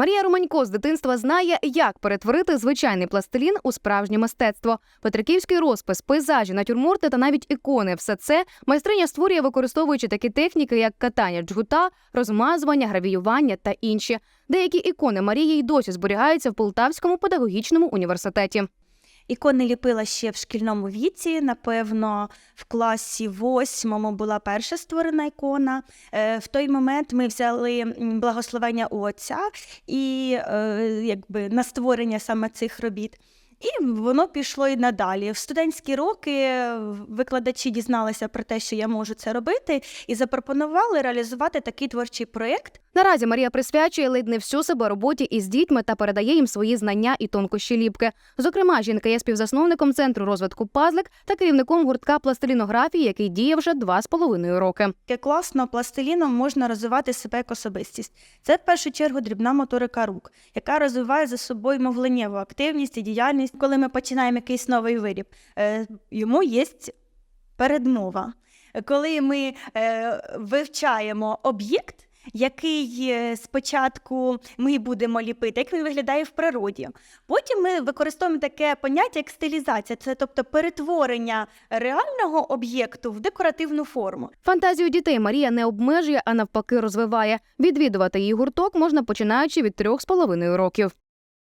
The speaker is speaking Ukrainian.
Марія Романько з дитинства знає, як перетворити звичайний пластилін у справжнє мистецтво. Петриківський розпис, пейзажі, натюрморти та навіть ікони. Все це майстриня створює, використовуючи такі техніки, як катання джгута, розмазування, гравіювання та інші. Деякі ікони Марії й досі зберігаються в Полтавському педагогічному університеті. Ікони ліпила ще в шкільному віці. Напевно, в класі восьмому була перша створена ікона. Е, В той момент ми взяли благословення у отця і е, якби на створення саме цих робіт. І воно пішло і надалі. В студентські роки викладачі дізналися про те, що я можу це робити, і запропонували реалізувати такий творчий проєкт. Наразі Марія присвячує ледь не всю себе роботі із дітьми та передає їм свої знання і тонкощі ліпки. Зокрема, жінка є співзасновником центру розвитку Пазлик та керівником гуртка пластилінографії, який діє вже два з половиною роки. Класно пластиліном можна розвивати себе як особистість. Це в першу чергу дрібна моторика рук, яка розвиває за собою мовленнєву активність і діяльність. Коли ми починаємо якийсь новий виріб, е, йому є передмова. Коли ми е, вивчаємо об'єкт, який е, спочатку ми будемо ліпити, як він виглядає в природі. Потім ми використовуємо таке поняття як стилізація, це тобто перетворення реального об'єкту в декоративну форму. Фантазію дітей Марія не обмежує, а навпаки розвиває. Відвідувати її гурток можна починаючи від трьох з половиною років.